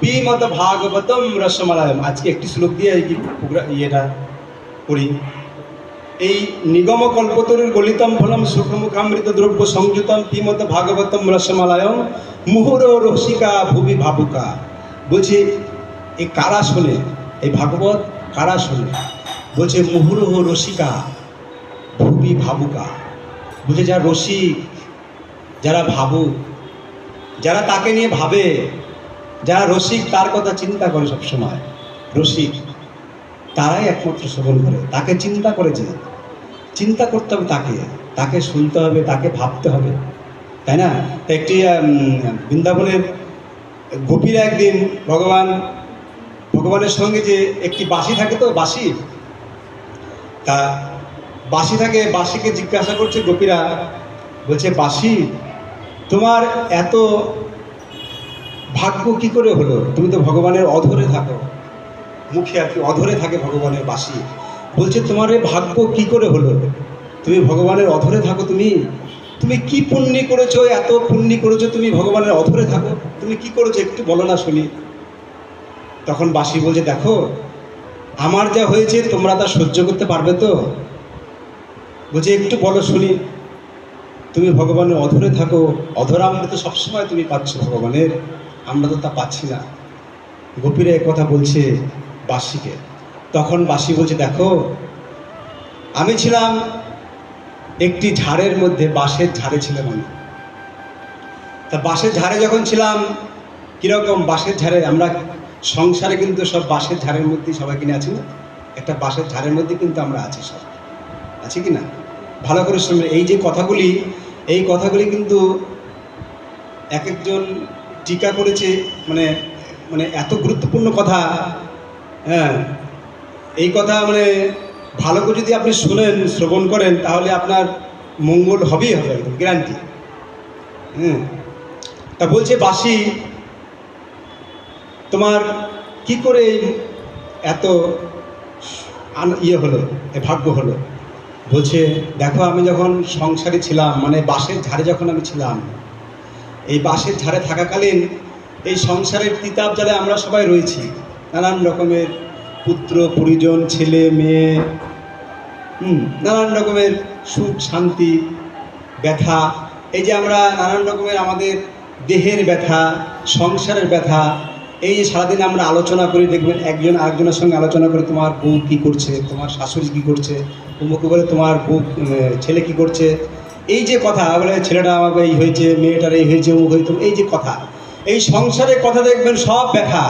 পিমত ভাগবতম রসমালায়ম। আজকে একটি শ্লোক দিয়ে এই ইয়েটা করি। এই নিগম কল্পতরুর গলিতম ফলম সুখমুখামৃত দ্রব্য সংযুতম পিমত ভাগবতম রসমালায়ম। মুহুর রসিকা ভুবি ভাবুকা। বলছি এই কারা শোনে? এই ভাগবত কারা শোনে? বলছে মুহুরহ রসিকা ভুবি ভাবুকা। বলছে, যারা রসিক, যারা ভাবুক, যারা তাকে নিয়ে ভাবে যারা রসিক, তার কথা চিন্তা করে সবসময়। রসিক, তারাই একমাত্র শ্রবণ করে। তাকে চিন্তা করে যে, চিন্তা করতে হবে তাকে। তাকে শুনতে হবে, তাকে ভাবতে হবে। তাই না? একটি বৃন্দাবনের গোপীরা একদিন ভগবান, ভগবানের সঙ্গে যে একটি বাঁশি থাকে তো, বাঁশি? তা বাঁশি থাকে, বাঁশিকে জিজ্ঞাসা করছে গোপীরা, বলছে, বাঁশি, তোমার এত ভাগ্য কি করে হলো? তুমি তো ভগবানের অধরে থাকো। মুখে আর কি অধরে থাকে ভগবানের বাসি। বলছে, তোমার ভাগ্য কি করে হলো? তুমি ভগবানের অধরে থাকো, তুমি তুমি কি পুণ্যি করেছ? এত পুণ্যি করেছ, তুমি ভগবানের অধরে থাকো। তুমি কি করেছ? একটু বলো না শুনি। তখন বাসি বলছে, দেখো, আমার যা হয়েছে, তোমরা তা সহ্য করতে পারবে তো? বলছে, একটু বলো শুনি। তুমি ভগবানের অধরে থাকো অধরা আমরা তো সবসময় তুমি পাচ্ছ ভগবানের। আমরা তো তা পাচ্ছি না। গোপীরা কথা বলছে বাসিকে। তখন বাসি বলছে, দেখো, আমি ছিলাম একটি ঝাড়ের মধ্যে, বাঁশের ঝাড়ে ছিলাম আমি। তা বাঁশের ঝাড়ে যখন ছিলাম, কীরকম বাঁশের ঝাড়ে? আমরা সংসারে কিন্তু সব বাঁশের ঝাড়ের মধ্যেই সবাই কিনে আছি না? একটা বাঁশের ঝাড়ের মধ্যে কিন্তু আমরা আছি সব। আছি কি না? ভালো করে শুনবে এই যে কথাগুলি, এই কথাগুলি কিন্তু এক একজন টিকা করেছে মানে মানে এত গুরুত্বপূর্ণ কথা হ্যাঁ এই কথা মানে ভালো করে যদি আপনি শুনেন, শ্রবণ করেন, তাহলে আপনার মঙ্গল হবেই হবে একদম গ্যারান্টি হুম, তা বলছে বাসি, তোমার কি করে এত ইয়ে হলো ভাগ্য হলো? বলছে, দেখো আমি যখন সংসারে ছিলাম মানে বাসের ঝাড়ে যখন আমি ছিলাম এই বাঁশের ঝাড়ে থাকাকালীন এই সংসারের তিতাব জালে আমরা সবাই রয়েছি। নানান রকমের পুত্র, পরিজন, ছেলে, মেয়ে, হুম, নানান রকমের সুখ, শান্তি, ব্যথা। এই যে আমরা নানান রকমের আমাদের দেহের ব্যথা, সংসারের ব্যথা, এই যে সারাদিন আমরা আলোচনা করি, দেখবেন একজন আরেকজনের সঙ্গে আলোচনা করে তোমার বউ কী করছে, তোমার শাশুড়ি কী করছে, অমুকে বলে তোমার বউ ছেলে কী করছে এই যে কথা, বলে ছেলেটা আমাকে এই হয়েছে, মেয়েটার এই হয়েছে, অমুক হয়েছে, এই যে কথা, এই সংসারের কথা দেখবেন সব ব্যথা।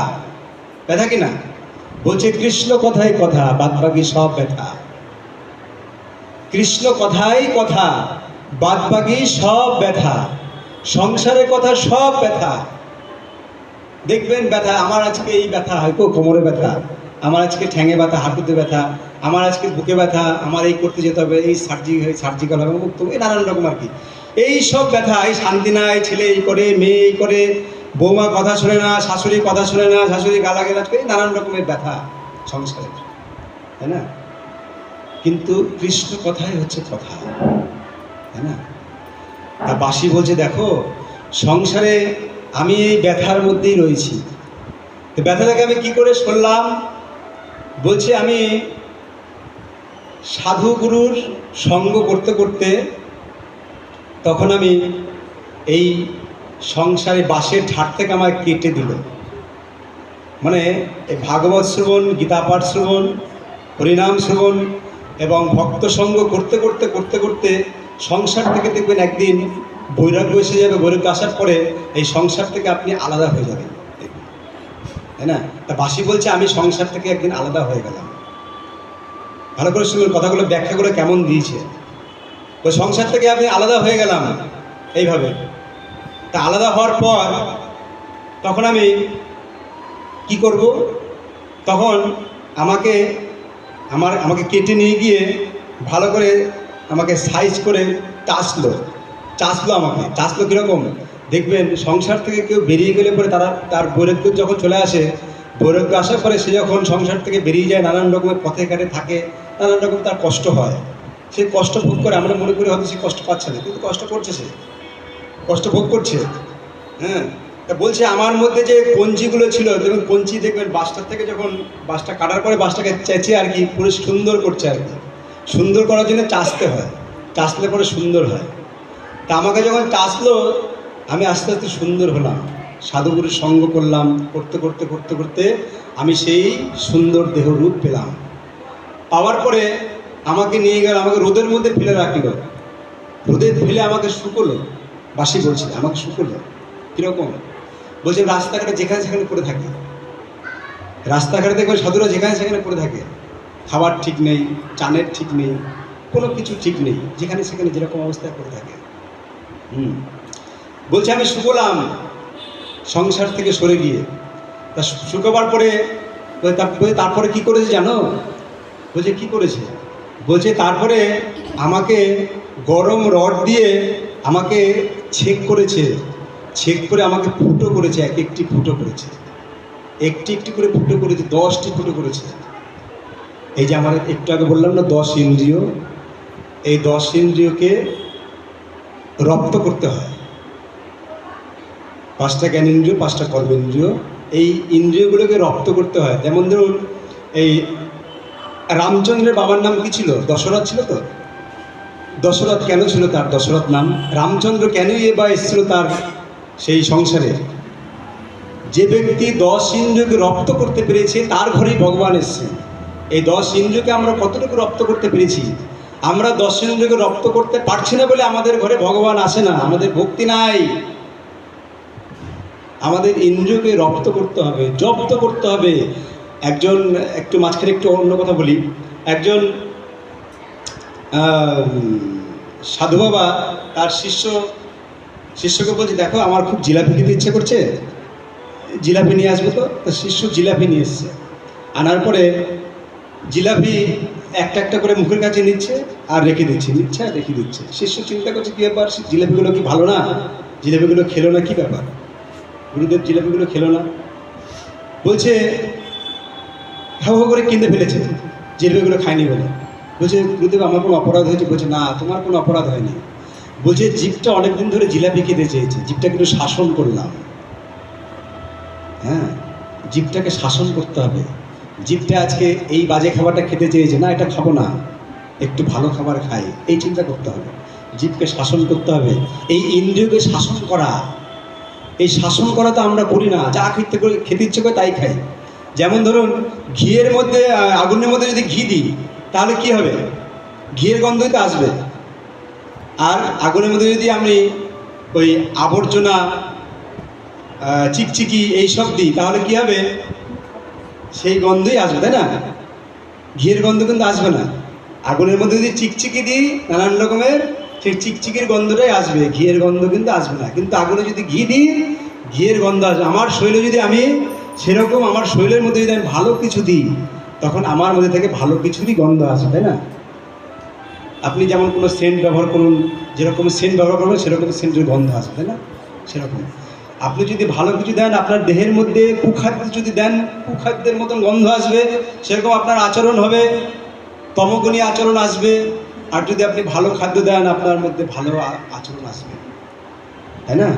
ব্যথা কি না? বলছে, কৃষ্ণ কথাই কথা বাদ বাকি সব ব্যথা। কৃষ্ণ কথাই কথা বাদ বাকি সব ব্যথা সংসারের কথা সব ব্যথা। দেখবেন ব্যথা, আমার আজকে এই ব্যথা হয়তো কোমরে ব্যথা। আমার আজকে ঠ্যাঙে ব্যথা, হাঁটুতে ব্যথা, আমার আজকে বুকে ব্যথা, আমার এই করতে যেতে হবে, এই সার্জি সার্জিক্যাল হবে মুক্ত এই নানান রকম আর কি। এই সব ব্যথা, এই শান্তি নাই, ছেলে এই করে, মেয়ে এই করে, বৌমা কথা শোনে না, শাশুড়ি কথা শোনে না, শাশুড়ি গালাগালাজ করে নানান রকমের ব্যথা সংসারের তাই না? কিন্তু কৃষ্ণ কথাই হচ্ছে কথা। তাই না? তা বাসি বলছে, দেখো, সংসারে আমি এই ব্যথার মধ্যেই রয়েছি। তো ব্যথাটাকে আমি কি করে সরলাম? বলছে, আমি সাধু গুরুর সঙ্গ করতে করতে তখন আমি এই সংসারে বাসের ঠাট থেকে আমায় কেটে দিল মানে এই ভাগবত শ্রবণ, গীতাপাঠ শ্রবণ, হরিনাম শ্রবণ এবং ভক্ত সঙ্গ করতে করতে করতে করতে সংসার থেকে দেখবেন একদিন বৈরাগ্য এসে যাবে, বৈরাগ্য আসার পরে এই সংসার থেকে আপনি আলাদা হয়ে যাবেন। তাই না? তা বাসি বলছে, আমি সংসার থেকে একদিন আলাদা হয়ে গেলাম। ভালো করে শুনুন, কথাগুলো ব্যাখ্যা করে কেমন দিয়েছে। ওই সংসার থেকে আমি আলাদা হয়ে গেলাম, এইভাবে। তা আলাদা হওয়ার পর তখন আমি কি করব? তখন আমাকে, আমার, আমাকে কেটে নিয়ে গিয়ে ভালো করে আমাকে সাইজ করে চাষলো। চাষলো আমাকে। চাষলো কীরকম? দেখবেন সংসার থেকে কেউ বেরিয়ে গেলে পরে তারা, তার বৈরাগ্য যখন চলে আসে, বৈরাগ্য আসার পরে সে যখন সংসার থেকে বেরিয়ে যায়, নানান রকমের পথে ঘাটে থাকে, নানান রকম তার কষ্ট হয়। সে কষ্ট ভোগ করে, আমরা মনে করি হয়তো সে কষ্ট পাচ্ছে না, কিন্তু কষ্ট করছে সে। কষ্ট ভোগ করছে। হ্যাঁ? তা বলছে আমার মধ্যে যে কঞ্চিগুলো ছিল, দেখুন কঞ্চি দেখবেন, বাসটার থেকে যখন, বাসটা কাটার পরে বাসটাকে চেঁচে আর কি পুরো সুন্দর করছে আর কি। সুন্দর করার জন্য চাষতে হয়। চাষলে পরে সুন্দর হয়। তা আমাকে যখন চাষলো আমি আস্তে আস্তে সুন্দর হলাম। সাধুগুরুর সঙ্গ করলাম, করতে করতে করতে করতে আমি সেই সুন্দর দেহ রূপ পেলাম। পাওয়ার পরে আমাকে নিয়ে গেল, আমাকে রোদের মধ্যে ফেলে রাখল। রোদে ফেলে আমাকে শুকোলো বাসি বলছে, আমাকে শুকোলো কীরকম? বলছে, রাস্তাঘাটে যেখানে সেখানে পড়ে থাকে। রাস্তাঘাটে দেখবে সাধুরা যেখানে সেখানে পড়ে থাকে। খাবার ঠিক নেই, চানের ঠিক নেই, কোনো কিছু ঠিক নেই। যেখানে সেখানে যেরকম অবস্থায় পড়ে থাকে। হুম। বলছে, আমি শুকোলাম সংসার থেকে সরে গিয়ে। তা শুকোবার পরে তারপরে কি করেছে জানো? বলছে, কি করেছে? বলছে, তারপরে আমাকে গরম রড দিয়ে আমাকে ছেক করেছে, ছেক করে আমাকে ফুটো করেছে, এক একটি ফুটো করেছে। একটি একটি করে ফুটো করেছে, দশটি ফুটো করেছে। এই যে আমার একটু আগে বললাম না, দশ ইন্দ্রিয়, এই দশ ইন্দ্রিয়কে রপ্ত করতে হয়। পাঁচটা জ্ঞানেন্দ্রিয় পাঁচটা কর্মেন্দ্রিয় এই ইন্দ্রিয়গুলোকে রপ্ত করতে হয়। যেমন ধরুন, এই রামচন্দ্রের বাবার নাম কি ছিল? দশরথ ছিল তো? দশরথ কেন ছিল তার দশরথ নাম? রামচন্দ্র কেনই এ বা এসেছিল তার সেই সংসারে? যে ব্যক্তি দশ ইন্দ্রিয়কে রপ্ত করতে পেরেছে, তার ঘরেই ভগবান এসছে। এই দশ ইন্দ্রিয়কে আমরা কতটুকু রপ্ত করতে পেরেছি? আমরা দশ ইন্দ্রিয়কে রপ্ত করতে পারছি না বলে আমাদের ঘরে ভগবান আসে না। আমাদের ভক্তি নাই। আমাদের ইন্দ্রিয়কে রপ্ত করতে হবে, জব্দ করতে হবে। একজন, একটু মাঝখানে একটু অন্য কথা বলি। একজন সাধু বাবা, তার শিষ্য, শিষ্যকে বলছে, দেখো, আমার খুব জিলাপি খেতে ইচ্ছে করছে। জিলাপি নিয়ে আসবে তো? তো শিষ্য জিলাপি নিয়ে এসছে। আনার পরে জিলাপি একটা একটা করে মুখের কাছে নিচ্ছে আর রেখে দিচ্ছে, নিচ্ছে আর রেখে দিচ্ছে। শিষ্য চিন্তা করছে, কী ব্যাপার? জিলাপিগুলো কি ভালো না? জিলাপিগুলো খেলো না? কী ব্যাপার? গুরুদেব জিলাপিগুলো খেলো না। বলছে হাও করে কিনতে ফেলেছে, জিলাপিগুলো খায়নি বলে। বলছে, গুরুদেব, আমার কোনো অপরাধ হয়েছে? বলছে, না, তোমার কোনো অপরাধ হয়নি। বলছে, জিপটা অনেকদিন ধরে জিলাপি খেতে চেয়েছে জিপটাকে একটু শাসন করলাম। হ্যাঁ জিপটাকে শাসন করতে হবে। জিপটা আজকে এই বাজে খাবারটা খেতে চেয়েছে। না, এটা খাব না, একটু ভালো খাবার খাই, এই চিন্তা করতে হবে। জিপকে শাসন করতে হবে। এই ইন্দ্রিয়কে শাসন করা এই শাসন করা তো আমরা করি না, যা খেতে খেতে ইচ্ছে করে তাই খাই। যেমন ধরুন, ঘিয়ের মধ্যে আগুনের মধ্যে যদি ঘি দিই, তাহলে কি হবে? ঘিয়ের গন্ধই তো আসবে। আর আগুনের মধ্যে যদি আমি ওই আবর্জনা চিকচিকি এইসব দিই, তাহলে কি হবে? সেই গন্ধই আসবে, তাই না? ঘিয়ের গন্ধ কিন্তু আসবে না। আগুনের মধ্যে যদি চিকচিকি দিই, নানান রকমের সেই চিকচিকির গন্ধটাই আসবে, ঘিয়ের গন্ধ কিন্তু আসবে না। কিন্তু আগুনে যদি ঘি দিই, ঘিয়ের গন্ধ আসবে। আমার শরীরে যদি আমি সেরকম আমার শরীরের মধ্যে যদি আমি ভালো কিছু দিই, তখন আমার মধ্যে থেকে ভালো কিছুরই গন্ধ আসবে তাই না? আপনি যেমন কোনো সেন্ট ব্যবহার করুন, যেরকম সেন্ট ব্যবহার করবেন সেরকম সেন্টের গন্ধ আসবে, তাই না? সেরকম। আপনি যদি ভালো কিছু দেন, আপনার দেহের মধ্যে কুখাদ্য যদি দেন, কুখাদ্যের মতন গন্ধ আসবে, সেরকম আপনার আচরণ হবে তমগুণী আচরণ আসবে আর যদি আপনি ভালো খাদ্য দেন, আপনার মধ্যে ভালো আচরণ আসবে। তাই না?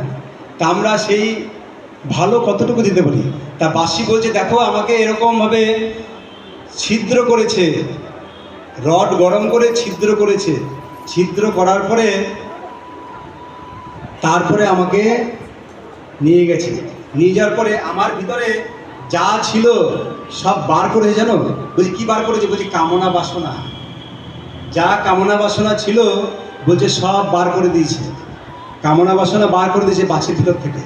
তা আমরা সেই ভালো কতটুকু দিতে পারি? তা বাসি বলছে, দেখো, আমাকে এরকমভাবে ছিদ্র করেছে। রড গরম করে ছিদ্র করেছে। ছিদ্র করার পরে তারপরে আমাকে নিয়ে গেছে। নিয়ে যাওয়ার পরে আমার ভিতরে যা ছিল সব বার করেছে, জানো? বলছি, কি বার করেছে? বলছি, কামনা বাসনা। যা কামনা বাসনা ছিল, বলছে সব বার করে দিয়েছে। কামনা বাসনা বার করে দিয়েছে বাসের ভিতর থেকে।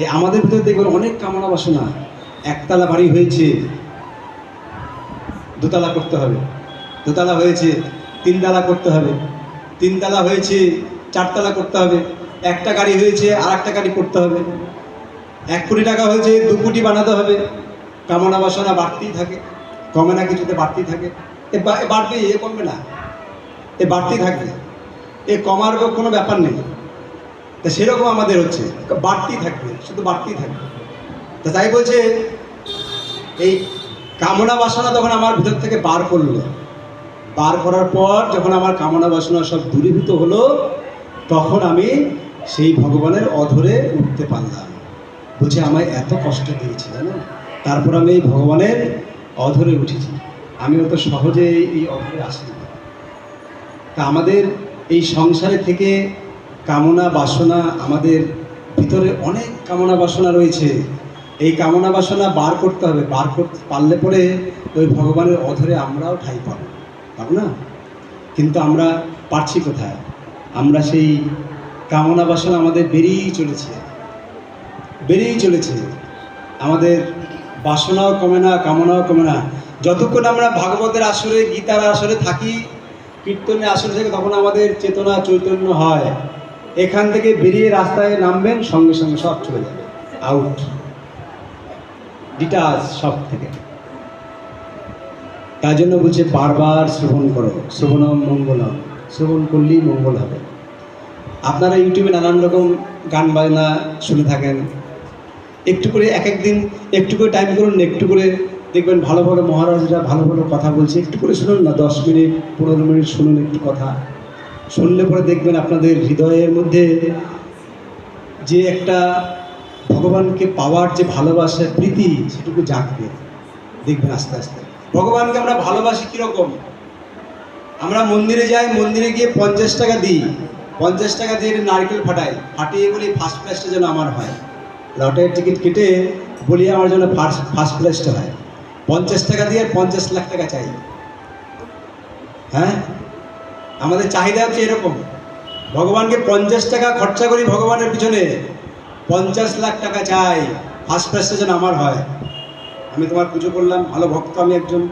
এই আমাদের ভিতরে দেখবেন অনেক কামনা বাসনা। একতলা বাড়ি হয়েছে, দোতলা করতে হবে। দোতলা হয়েছে, তিনতলা করতে হবে। তিনতলা হয়েছে, চারতলা করতে হবে। একটা গাড়ি হয়েছে আর একটা গাড়ি করতে হবে। এক কোটি টাকা হয়েছে, দু কোটি বানাতে হবে। কামনা বাসনা বাড়তেই থাকে, কমে না কিছুতে বাড়তেই থাকে। বাড়বে, এ কমবে না। এ বাড়তেই থাকবে। এ কমার কোনো ব্যাপার নেই। তা সেরকম আমাদের হচ্ছে। বাড়তেই থাকবে, শুধু বাড়তেই থাকবে। তা তাই বলছে, এই কামনা বাসনা তখন আমার ভিতর থেকে বার করল, বার করার পর যখন আমার কামনা বাসনা সব দূরীভূত হলো, তখন আমি সেই ভগবানের অধরে উঠতে পারলাম। বলছে, আমায় এত কষ্ট দিয়েছে, জানো? তারপর আমি এই ভগবানের অধরে উঠেছি। আমি অত সহজে এই অধরে আসিনি। তা আমাদের এই সংসারে থেকে কামনা বাসনা আমাদের ভিতরে অনেক কামনা বাসনা রয়েছে। এই কামনা বাসনা বার করতে হবে। বার করতে পারলে পরে ওই ভগবানের অধরে আমরাও ঠাই পাবো। পাবো না? কিন্তু আমরা পারছি কোথায়? আমরা সেই কামনা বাসনা আমাদের বেরিয়েই চলেছে। বেরিয়েই চলেছে। আমাদের বাসনাও কমে না, কামনাও কমে না। যতক্ষণ আমরা ভাগবতের আসরে, গীতার আসরে থাকি কীর্তনের আসরে থেকে তখন আমাদের চেতনা চৈতন্য হয়। এখান থেকে বেরিয়ে রাস্তায় নামবেন, সঙ্গে সঙ্গে সব চলে যাবে। আউট ডিটাচ সব থেকে। তার জন্য বলছে, বারবার শ্রবণ করো। শ্রবণম মঙ্গলম। শ্রবণ করলেই মঙ্গল হবে। আপনারা ইউটিউবে নানান রকম গান বাজনা শুনে থাকেন। একটু করে এক এক দিন, একটু করে টাইম করুন, একটু করে দেখবেন ভালো ভালো মহারাজরা ভালো ভালো কথা বলছে। একটু করে শুনুন না, দশ মিনিট, পনেরো মিনিট শুনুন একটু কথা। শুনলে পরে দেখবেন আপনাদের হৃদয়ের মধ্যে যে একটা ভগবানকে পাওয়ার যে ভালোবাসা প্রীতি, সেটুকু জাগবে। দেখবেন আস্তে আস্তে। ভগবানকে আমরা ভালোবাসি কীরকম? আমরা মন্দিরে যাই, মন্দিরে গিয়ে পঞ্চাশ টাকা দিই। পঞ্চাশ টাকা দিয়ে নারকেল ফাটাই। ফাটিয়ে বলি ফার্স্ট প্রাইজটা যেন আমার হয়। লটারির টিকিট কেটে বলি, আমার জন্য ফার্স্ট ফার্স্ট প্রাইজটা হয়। পঞ্চাশ টাকা দিয়ে পঞ্চাশ লাখ টাকা চাই। হ্যাঁ? আমাদের চাহিদা হচ্ছে এরকম। ভগবানকে পঞ্চাশ টাকা খরচা করি ভগবানের পিছনে। পঞ্চাশ লাখ টাকা চাই। ফার্স্ট প্রাইজটা যেন আমার হয়। আমি তোমার পুজো করলাম, ভালো ভক্ত আমি একজন।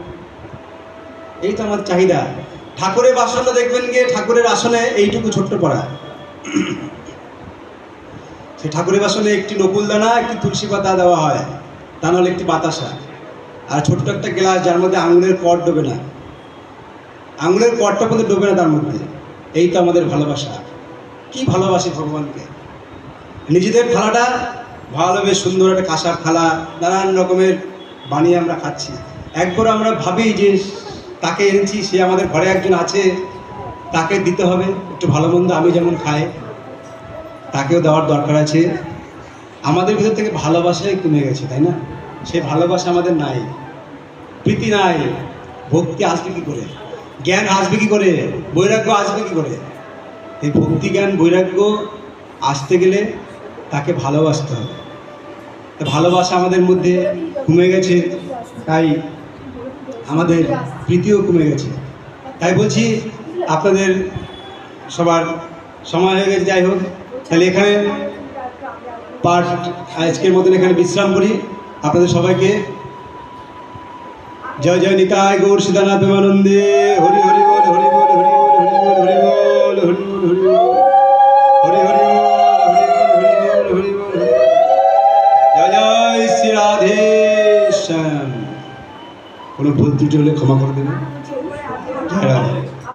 এই তো আমার চাহিদা। ঠাকুরের বাসনটা দেখবেন গিয়ে ঠাকুরের আসনে এইটুকু ছোট্ট পড়া। সে ঠাকুরের বাসনে একটি নকুল দানা, একটি তুলসী পাতা দেওয়া হয়। তা নাহলে একটি বাতাসা। আর ছোট্ট একটা গ্লাস যার মধ্যে আঙুলের কর ডোবে না। আঙুলের করটা পর্যন্ত ডোবে না তার মধ্যে। এই তো আমাদের ভালোবাসা। কি ভালোবাসি ভগবানকে। নিজেদের থালাটা ভালো বেশ সুন্দর একটা কাঁসার থালা, নানান রকমের বানিয়ে আমরা খাচ্ছি। একবার আমরা ভাবি যে তাকে এনেছি, সে আমাদের ঘরে একজন আছে, তাকে দিতে হবে, একটু ভালো মন্দ আমি যেমন খাই, তাকেও দেওয়ার দরকার আছে। আমাদের ভিতর থেকে ভালোবাসাই কমে গেছে, তাই না? সেই ভালোবাসা আমাদের নাই। প্রীতি নাই। ভক্তি আসবে কি করে? জ্ঞান আসবে কি করে? বৈরাগ্য আসবে কি করে? এই ভক্তি জ্ঞান, বৈরাগ্য আসতে গেলে তাকে ভালোবাসতে হবে। ভালোবাসা আমাদের মধ্যে কমে গেছে, তাই আমাদের প্রীতিও কমে গেছে। তাই বলছি, আপনাদের সবার সময় হয়ে গেছে, যাই হোক। তাহলে এখানে পাঠ আজকের মতন এখানে বিশ্রাম করি। আপনাদের সবাইকে জয় জয় নিতায় গৌর সীতানাথ প্রেমানন্দে হরি হরি বল হরি বল হরি বল হরি বল হরি বল হরি বল হরি বল হরি হরি বল হরি বল হরি বল শ্রী রাধে শ্যাম কোনো ভুল ত্রুটি হলে ক্ষমা করে দেবেন